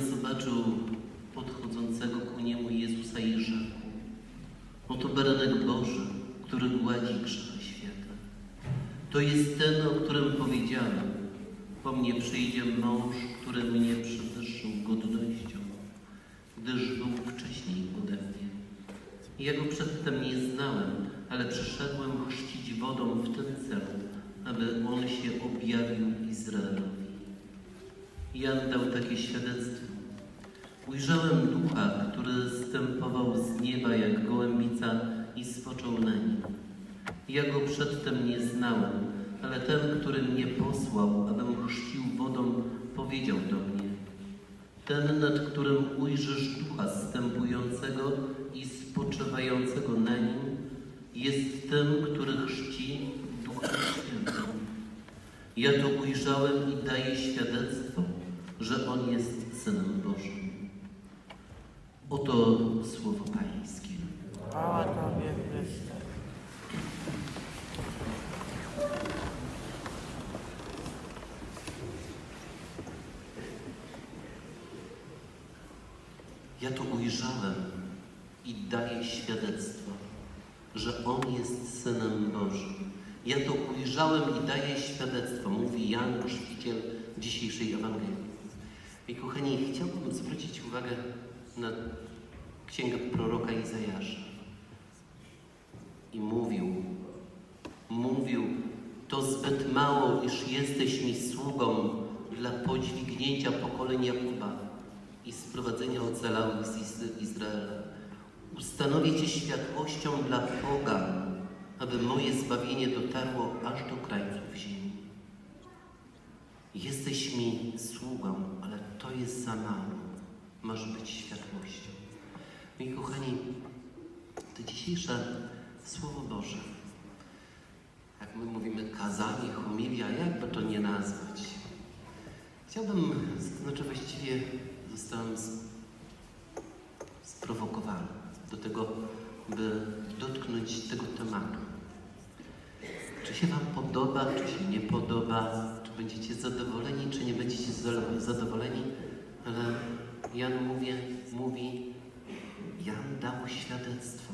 Zobaczył podchodzącego ku niemu Jezusa i rzekł: Oto baranek Boży, który gładzi grzechy świata. To jest ten, o którym powiedziałem. Po mnie przyjdzie mąż, który mnie przewyższył godnością, gdyż był wcześniej ode mnie. Ja go przedtem nie znałem, ale przyszedłem chrzcić wodą w tym celu, aby on się objawił Izraelowi. Jan dał takie świadectwo. Ujrzałem ducha, który zstępował z nieba jak gołębica i spoczął na nim. Ja go przedtem nie znałem, ale ten, który mnie posłał, abym chrzcił wodą, powiedział do mnie: Ten, nad którym ujrzysz ducha zstępującego i spoczywającego na nim, jest tym, który chrzci Duchem Świętym. Ja to ujrzałem i daję świadectwo, że On jest Synem Bożym. Oto słowo Pańskie. Chwała Tobie, Chryste. Ja to ujrzałem i daję świadectwo, że On jest Synem Bożym. Ja to ujrzałem i daję świadectwo, mówi Jan, chrzciciel dzisiejszej Ewangelii. I kochani, chciałbym zwrócić uwagę na księgę proroka Izajasza. I mówił, mówił, to zbyt mało, iż jesteś mi sługą dla podźwignięcia pokoleń Jakuba i sprowadzenia ocalałych z Izraela. Ustanowię Cię światłością dla pogan, aby moje zbawienie dotarło aż do krańców ziemi. Jesteś mi sługą, ale to jest za mało. Masz być światłością. Moi kochani, to dzisiejsze Słowo Boże, jak my mówimy kazanie, homilia, jakby to nie nazwać. Chciałbym, znaczy właściwie zostałem sprowokowany do tego, by dotknąć tego tematu. Czy się Wam podoba, czy się nie podoba, czy będziecie zadowoleni, czy nie będziecie za- zadowoleni, ale Jan mówi, mówi Jan dał świadectwo.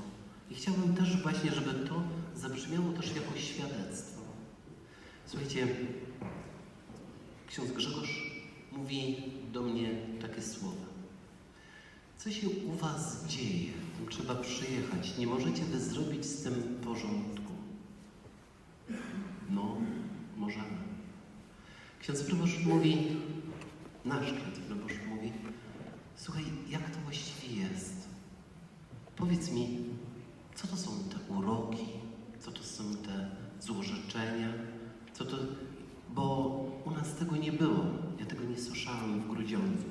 I chciałbym też właśnie, żeby to zabrzmiało też jako świadectwo. Słuchajcie, ksiądz Grzegorz mówi do mnie takie słowa. Co się u Was dzieje? Tam trzeba przyjechać. Nie możecie Wy zrobić z tym porządku. No, możemy. Ksiądz proboszcz mówi, nasz ksiądz proboszcz mówi, słuchaj, jak to właściwie jest? Powiedz mi, co to są te uroki, co to są te złorzeczenia, co to... Bo u nas tego nie było. Ja tego nie słyszałem w Grudziądzu.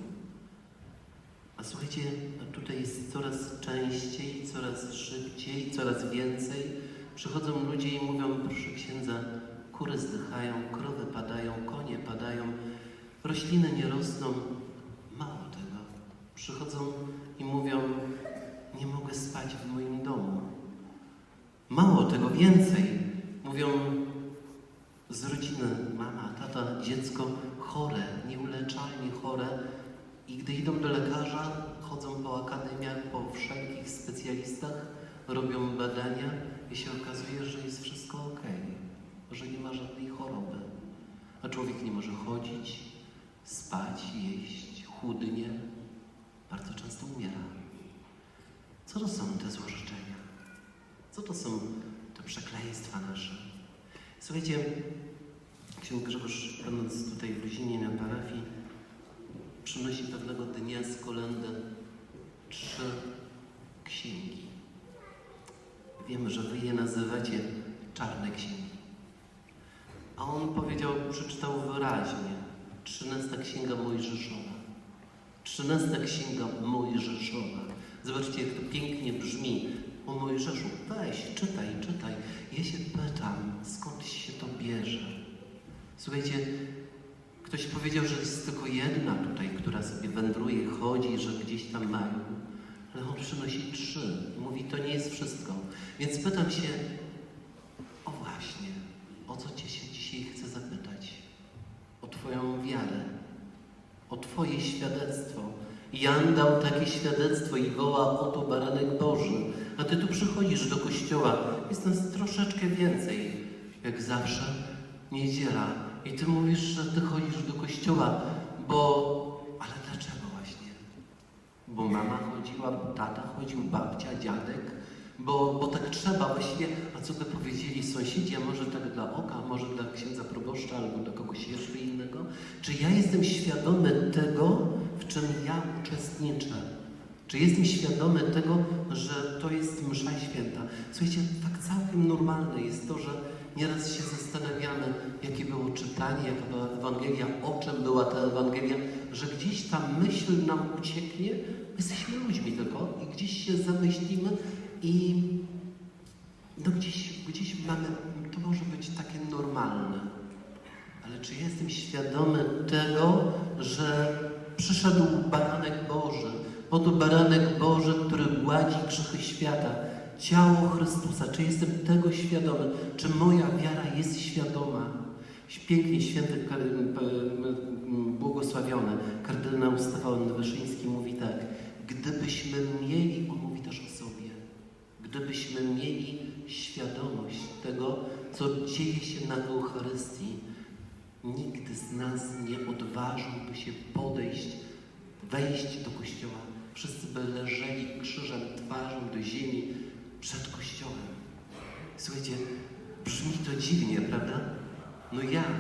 A słuchajcie, a tutaj jest coraz częściej, coraz szybciej, coraz więcej. Przychodzą ludzie i mówią, proszę księdza, kury zdychają, krowy padają, konie padają, rośliny nie rosną. Mało tego. Przychodzą w moim domu. Mało tego, więcej. Mówią z rodziny, mama, tata, dziecko chore, nieuleczalnie chore. I gdy idą do lekarza, chodzą po akademiach, po wszelkich specjalistach, robią badania i się okazuje, że jest wszystko ok, że nie ma żadnej choroby. A człowiek nie może chodzić, spać, jeść, chudnie, bardzo często umiera. Co to są te złożyczenia? Co to są te przekleństwa nasze? Słuchajcie, ksiądz Grzegorz, będąc tutaj w Luzinie na parafii, przynosi pewnego dnia z kolendy trzy księgi. Wiemy, że wy je nazywacie czarne księgi. A on powiedział, przeczytał wyraźnie, trzynasta księga Mojżeszowa. Trzynasta księga Mojżeszowa. Zobaczcie, jak to pięknie brzmi. O Mojżeszu, weź, czytaj, czytaj. Ja się pytam, skąd się to bierze? Słuchajcie, ktoś powiedział, że jest tylko jedna tutaj, która sobie wędruje, chodzi, że gdzieś tam mają. Ale on przynosi trzy. Mówi, to nie jest wszystko. Więc pytam się, o właśnie, o co Cię się dzisiaj chcę zapytać? O Twoją wiarę, o Twoje świadectwo, Jan dał takie świadectwo i woła, oto baranek Boży. A ty tu przychodzisz do kościoła, jest nas troszeczkę więcej, jak zawsze, niedziela. I ty mówisz, że ty chodzisz do kościoła, bo... Ale dlaczego właśnie? Bo mama chodziła, tata chodził, babcia, dziadek, bo, bo tak trzeba właściwie. A co by powiedzieli sąsiedzi, a może tak dla oka, może dla księdza proboszcza albo dla kogoś jeszcze innego? Czy ja jestem świadomy tego, w czym ja uczestniczę? Czy jestem świadomy tego, że to jest msza święta? Słuchajcie, tak całkiem normalne jest to, że nieraz się zastanawiamy, jakie było czytanie, jaka była Ewangelia, o czym była ta Ewangelia, że gdzieś ta myśl nam ucieknie, my jesteśmy ludźmi tylko i gdzieś się zamyślimy i no gdzieś, gdzieś mamy, to może być takie normalne. Ale czy jestem świadomy tego, że przyszedł baranek Boży, oto baranek Boży, który gładzi grzechy świata, ciało Chrystusa. Czy jestem tego świadomy? Czy moja wiara jest świadoma? Pięknie święty błogosławiony kardynał Stefan Wyszyński mówi tak, gdybyśmy mieli, on mówi też o sobie, gdybyśmy mieli świadomość tego, co dzieje się na Eucharystii, nigdy z nas nie odważyłby się podejść, wejść do kościoła. Wszyscy by leżeli krzyżem twarzą do ziemi przed kościołem. Słuchajcie, brzmi to dziwnie, prawda? No jak?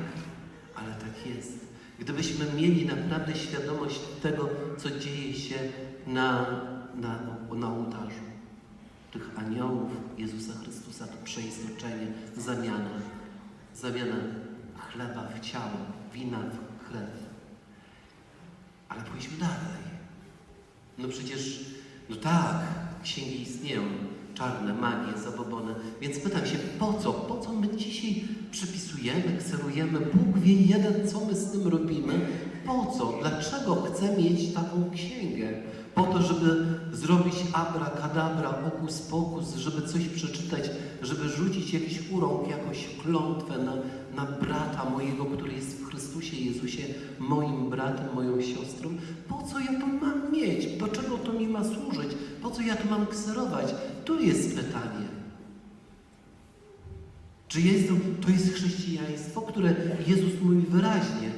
Ale tak jest. Gdybyśmy mieli naprawdę świadomość tego, co dzieje się na, na, na ołtarzu, tych aniołów Jezusa Chrystusa, to przeistoczenie, zamiana, zamiana chleba w ciało, wina w chleb. Ale pójdźmy dalej. No przecież, no tak, księgi istnieją, czarne, magie, zabobony. Więc pytam się, po co? Po co my dzisiaj przepisujemy, kserujemy? Bóg wie jeden, co my z tym robimy. Po co? Dlaczego chcę mieć taką księgę? Po to, żeby zrobić abracadabra, okus pokus, żeby coś przeczytać, żeby rzucić jakiś urąg, jakąś klątwę na, na brata mojego, który jest w Chrystusie Jezusie, moim bratem, moją siostrą. Po co ja to mam mieć? Do czego to mi ma służyć? Po co ja to mam kserować? Tu jest pytanie. Czy jest to, to jest chrześcijaństwo, które Jezus mówi wyraźnie.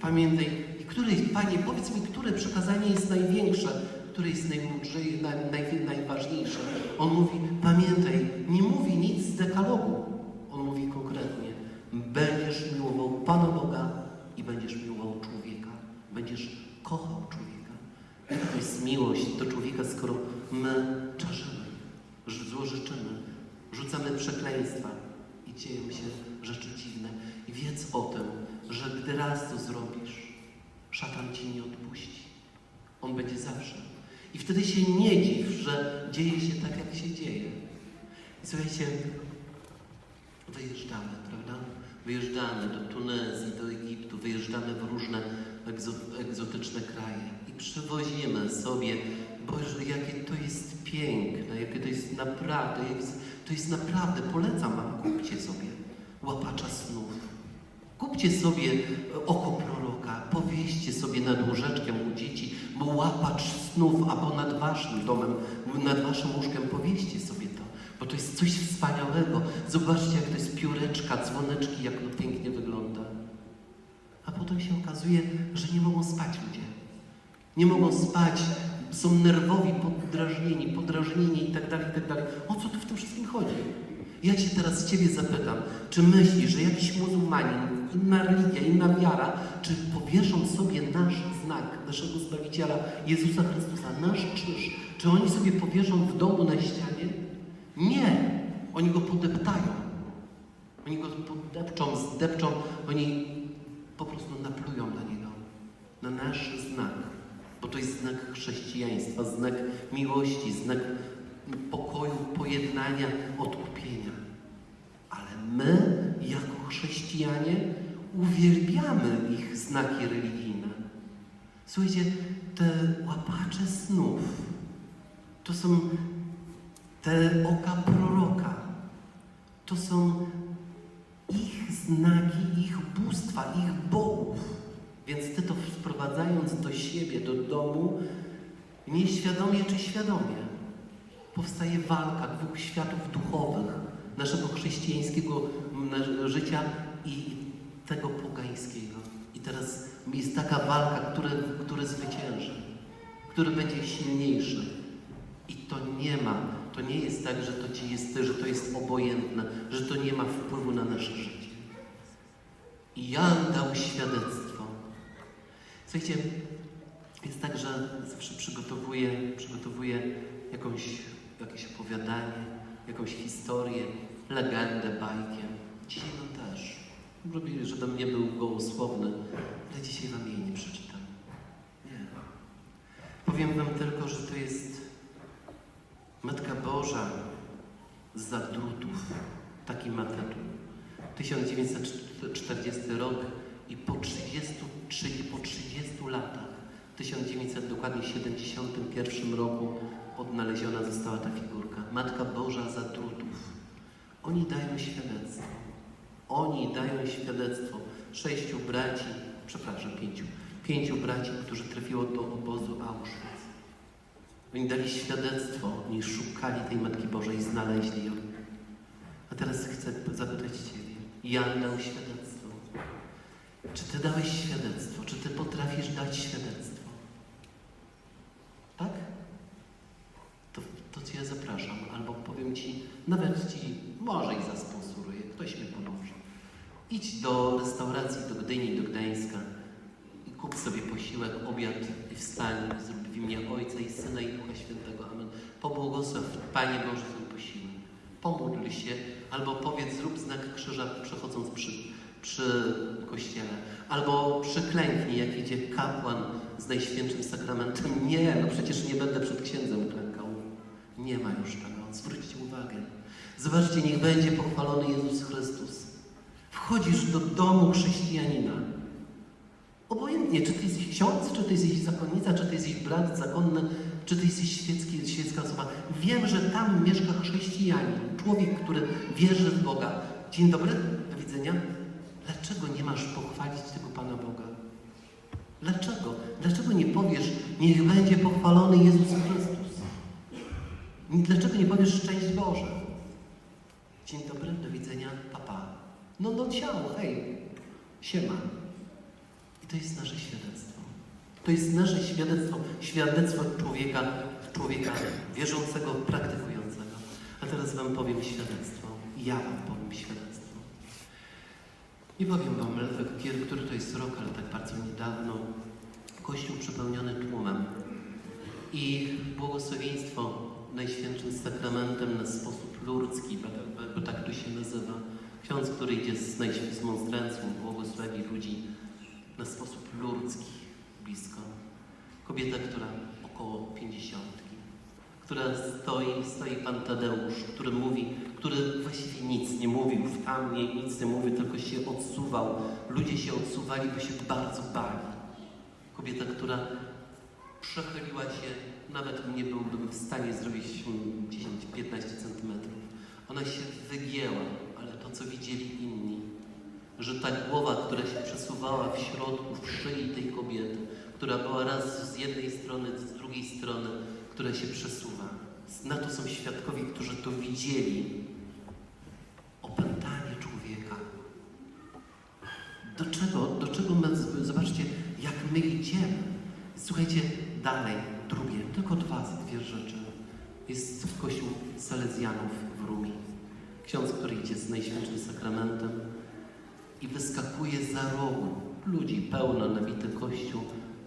Pamiętaj, które, Panie, powiedz mi, które przekazanie jest największe, które jest najmądrze, naj, naj, najważniejsze. On mówi, pamiętaj, nie mówi nic z dekalogu. On mówi konkretnie, będziesz miłował Pana Boga i będziesz miłował człowieka. Będziesz kochał człowieka. To jest miłość do człowieka, skoro my czarzymy, złożyczymy, rzucamy przekleństwa i dzieją się rzeczy dziwne. I wiedz o tym, że gdy raz to zrobisz, szatan ci nie odpuści. On będzie zawsze. I wtedy się nie dziw, że dzieje się tak, jak się dzieje. I słuchajcie, wyjeżdżamy, prawda? Wyjeżdżamy do Tunezji, do Egiptu, wyjeżdżamy w różne egzo- egzotyczne kraje i przywozimy sobie, Boże, jakie to jest piękne, jakie to jest naprawdę, to jest naprawdę, polecam Wam, kupcie sobie łapacza snów. Kupcie sobie oko proroka, powieście sobie nad łóżeczkiem łapacz snów, albo nad waszym domem, nad waszym łóżkiem powieście sobie to, bo to jest coś wspaniałego. Zobaczcie, jak to jest pióreczka, dzwoneczki, jak to pięknie wygląda. A potem się okazuje, że nie mogą spać ludzie. Nie mogą spać, są nerwowi, podrażnieni, podrażnieni i tak dalej, i tak. O co tu w tym wszystkim chodzi? Ja Cię teraz Ciebie zapytam, czy myślisz, że jakiś muzułmanin, inna religia, inna wiara, czy powieszą sobie nasz znak, naszego Zbawiciela, Jezusa Chrystusa, nasz krzyż, czy oni sobie powieszą w domu na ścianie? Nie! Oni go podeptają. Oni go podepczą, zdepczą, oni po prostu naplują na niego, na nasz znak, bo to jest znak chrześcijaństwa, znak miłości, znak pokoju, pojednania, odkupienia. Ale my, jako chrześcijanie, uwielbiamy ich znaki religijne. Słuchajcie, te łapacze snów to są te oka proroka. To są ich znaki, ich bóstwa, ich bogów. Więc ty to wprowadzając do siebie, do domu, nieświadomie czy świadomie, powstaje walka dwóch światów duchowych, naszego chrześcijańskiego życia i tego pogańskiego. I teraz jest taka walka, który, który zwycięży, który będzie silniejszy. I to nie ma, to nie jest tak, że to ci jest, że to jest obojętne, że to nie ma wpływu na nasze życie. I Jan dał świadectwo. Słuchajcie, jest tak, że zawsze przygotowuję, przygotowuję jakąś, jakieś opowiadanie, jakąś historię, legendę, bajkę. Dzisiaj wam też. Robię, żebym nie był gołosłowny, ale dzisiaj wam jej nie przeczytam. Nie. Powiem wam tylko, że to jest Matka Boża z drutów. Taki ma tytuł. 1940 rok i po 30, czyli po 30 latach, w 1900, dokładnie 71 roku odnaleziona została ta figurka. Matka Boża za drutów. Oni dają świadectwo. Oni dają świadectwo sześciu braci, przepraszam, pięciu, pięciu braci, którzy trafiło do obozu Auschwitz. Oni dali świadectwo, oni szukali tej Matki Bożej i znaleźli ją. A teraz chcę zapytać Ciebie. Jan dał świadectwo. Czy Ty dałeś świadectwo? Czy Ty potrafisz dać świadectwo? Tak? To, to Cię zapraszam. Albo powiem Ci, nawet Ci może i zasponsoruję. Ktoś mi pomoże. Idź do restauracji, do Gdyni, do Gdańska i kup sobie posiłek, obiad i wstań zrób w imię Ojca i Syna i Ducha Świętego. Amen. Pobłogosław Panie Boże ten posiłek. Pomódl się albo powiedz, zrób znak krzyża przechodząc przy, przy kościele. Albo przyklęknij, jak idzie kapłan z Najświętszym Sakramentem. Nie, no przecież nie będę przed księdzem klękał. Nie ma już tego. Zwróćcie uwagę. Zobaczcie, niech będzie pochwalony Jezus Chrystus. Wchodzisz do domu chrześcijanina. Obojętnie, czy ty jesteś ksiądz, czy ty jesteś zakonnica, czy ty jesteś brat zakonny, czy ty jesteś świecki, świecka osoba. Wiem, że tam mieszka chrześcijanin, człowiek, który wierzy w Boga. Dzień dobry, do widzenia. Dlaczego nie masz pochwalić tego Pana Boga? Dlaczego? Dlaczego nie powiesz, niech będzie pochwalony Jezus? Dlaczego nie powiesz szczęść Boże? Dzień dobry, do widzenia, papa. No, no ciało, hej, siema. I to jest nasze świadectwo. To jest nasze świadectwo, świadectwo człowieka, człowieka wierzącego, praktykującego. A teraz Wam powiem świadectwo. Ja Wam powiem świadectwo. Nie powiem Wam, który to jest rok, ale tak bardzo niedawno. Kościół przepełniony tłumem. I błogosławieństwo Najświętszym Sakramentem na sposób ludzki, bo, bo, bo tak to się nazywa. Ksiądz, który idzie z, z monstrancją, błogosławi ludzi na sposób ludzki, blisko. Kobieta, która około pięćdziesiątki, która stoi, stoi Pan Tadeusz, który mówi, który właściwie nic nie mówił, w tam nie, nic nie mówił, tylko się odsuwał. Ludzie się odsuwali, bo się bardzo bali. Kobieta, która przechyliła się, nawet nie byłbym w stanie zrobić mm, 10-15 centymetrów. Ona się wygięła, ale to, co widzieli inni, że ta głowa, która się przesuwała w środku, w szyi tej kobiety, która była raz z jednej strony, z drugiej strony, która się przesuwa. Na to są świadkowie, którzy to widzieli. Opętanie człowieka. Do czego, do czego my, zobaczcie, jak my idziemy. Słuchajcie, dalej, drugie, tylko dwa, dwie rzeczy. Jest kościół Salezjanów w Rumi. Ksiądz, który idzie z Najświętszym Sakramentem i wyskakuje za rogu. Ludzi pełno, nabity kościół.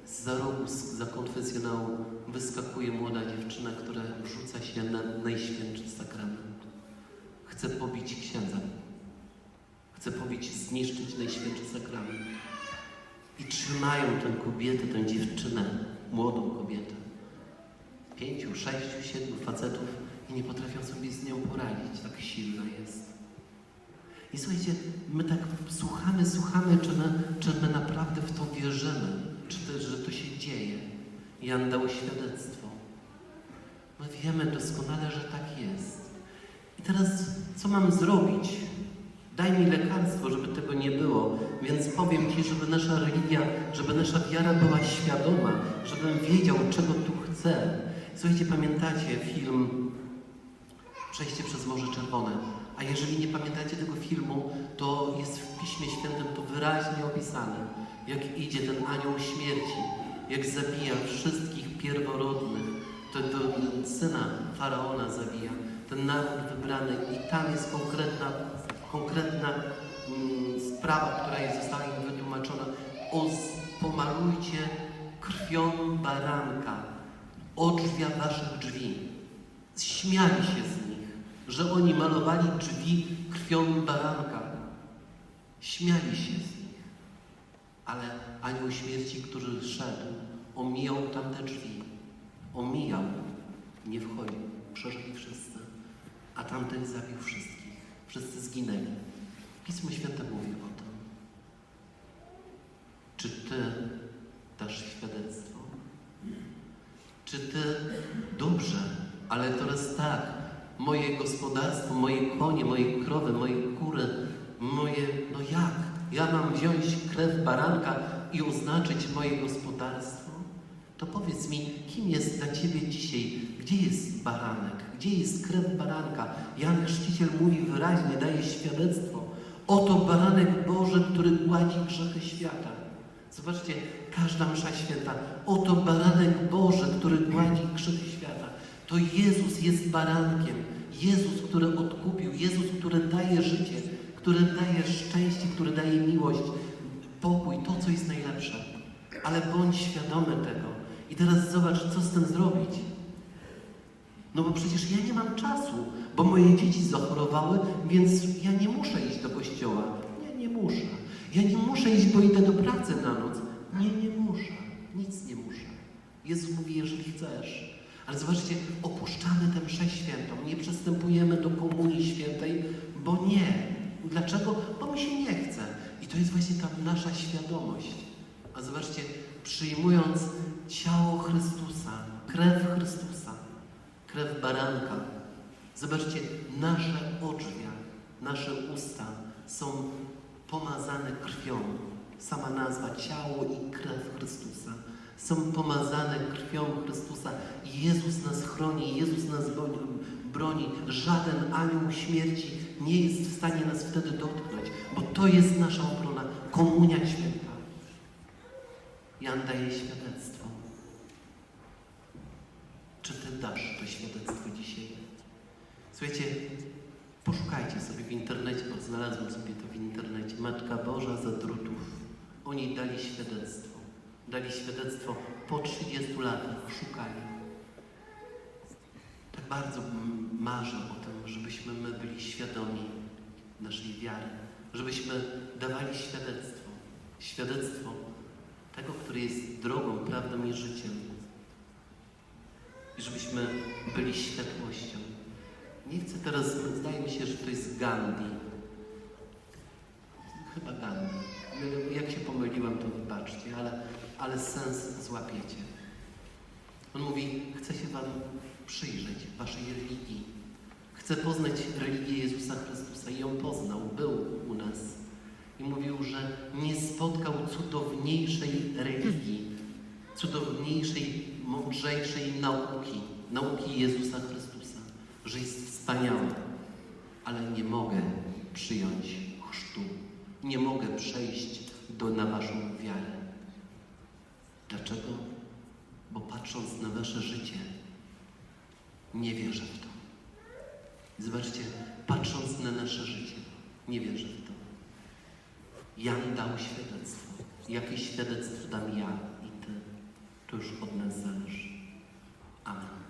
Za rogu, za konfesjonału wyskakuje młoda dziewczyna, która rzuca się na Najświętszy Sakrament. Chce pobić księdza. Chce pobić, zniszczyć Najświętszy Sakrament. I trzymają tę kobietę, tę dziewczynę, młodą kobietę. Pięciu, sześciu, siedmiu facetów i nie potrafią sobie z nią poradzić. Tak silna jest. I słuchajcie, my tak słuchamy, słuchamy, czy my, czy my naprawdę w to wierzymy, czy też, że to się dzieje. Jan dał świadectwo. My wiemy doskonale, że tak jest. I teraz co mam zrobić? Daj mi lekarstwo, żeby tego nie było. Więc powiem Ci, żeby nasza religia, żeby nasza wiara była świadoma, żebym wiedział, czego tu chcę. Słuchajcie, pamiętacie film Przejście przez Morze Czerwone? A jeżeli nie pamiętacie tego filmu, to jest w Piśmie Świętym to wyraźnie opisane, jak idzie ten anioł śmierci, jak zabija wszystkich pierworodnych, to, to syna Faraona zabija, ten naród wybrany i tam jest konkretna, konkretna mm, sprawa, która jest, została im wytłumaczona. Pomalujcie krwią baranka odrzwia waszych drzwi. Śmiali się z nich, że oni malowali drzwi krwią baranka. Śmiali się z nich. Ale anioł śmierci, który szedł, omijał tamte drzwi. Omijał, nie wchodził. Przeżyli wszyscy. A tamten zabił wszystkich. Wszyscy zginęli. Pismo Święte mówi o tym. Czy Ty dasz świadectwo? Czy Ty dobrze, ale teraz tak, moje gospodarstwo, moje konie, moje krowy, moje kury, moje, no jak? Ja mam wziąć krew baranka i oznaczyć moje gospodarstwo? To powiedz mi, kim jest dla Ciebie dzisiaj? Gdzie jest baranek? Gdzie jest krew baranka? Jan Chrzciciel mówi wyraźnie, daje świadectwo. Oto baranek Boży, który gładzi grzechy świata. Zobaczcie, każda msza święta. Oto baranek Boży, który gładzi grzechy świata. To Jezus jest barankiem. Jezus, który odkupił. Jezus, który daje życie, który daje szczęście, który daje miłość, pokój, to, co jest najlepsze. Ale bądź świadomy tego. I teraz zobacz, co z tym zrobić. No bo przecież ja nie mam czasu, bo moje dzieci zachorowały, więc ja nie muszę iść do kościoła. Nie, nie muszę. Ja nie muszę iść, bo idę do pracy na noc. Nie, nie muszę. Nic nie muszę. Jezus mówi, jeżeli chcesz. Ale zobaczcie, opuszczamy tę mszę świętą. Nie przystępujemy do komunii świętej, bo nie. Dlaczego? Bo mi się nie chce. I to jest właśnie ta nasza świadomość. A zobaczcie, przyjmując ciało Chrystusa, krew Chrystusa, krew baranka. Zobaczcie, nasze odrzwia, nasze usta są pomazane krwią. Sama nazwa ciało i krew Chrystusa są pomazane krwią Chrystusa. Jezus nas chroni, Jezus nas broni. Żaden anioł śmierci nie jest w stanie nas wtedy dotknąć, bo to jest nasza obrona, komunia święta. Jan daje świadectwo. Czy Ty dasz to świadectwo dzisiaj? Słuchajcie, poszukajcie sobie w internecie, bo znalazłem sobie to w internecie. Matka Boża za drutów. Oni dali świadectwo. Dali świadectwo po 30 latach szukania. Tak bardzo marzę o tym, żebyśmy my byli świadomi naszej wiary, żebyśmy dawali świadectwo. Świadectwo tego, który jest drogą, prawdą i życiem. I żebyśmy byli światłością. Nie chcę teraz, zdaje mi się, że to jest Gandhi. Chyba Gandhi. Jak się pomyliłem, to wybaczcie, ale, ale sens złapiecie. On mówi, chcę się Wam przyjrzeć, Waszej religii. Chcę poznać religię Jezusa Chrystusa i ją poznał, był u nas. I mówił, że nie spotkał cudowniejszej religii, cudowniejszej, mądrzejszej nauki, nauki Jezusa Chrystusa, że jest wspaniały, ale nie mogę przyjąć chrztu, nie mogę przejść do, na Waszą wiarę. Dlaczego? Bo patrząc na Wasze życie, nie wierzę w to. Zobaczcie, patrząc na nasze życie, nie wierzę w to. Jan dał świadectwo. Jakie świadectwo dam ja? To już od nas zależy. Amen.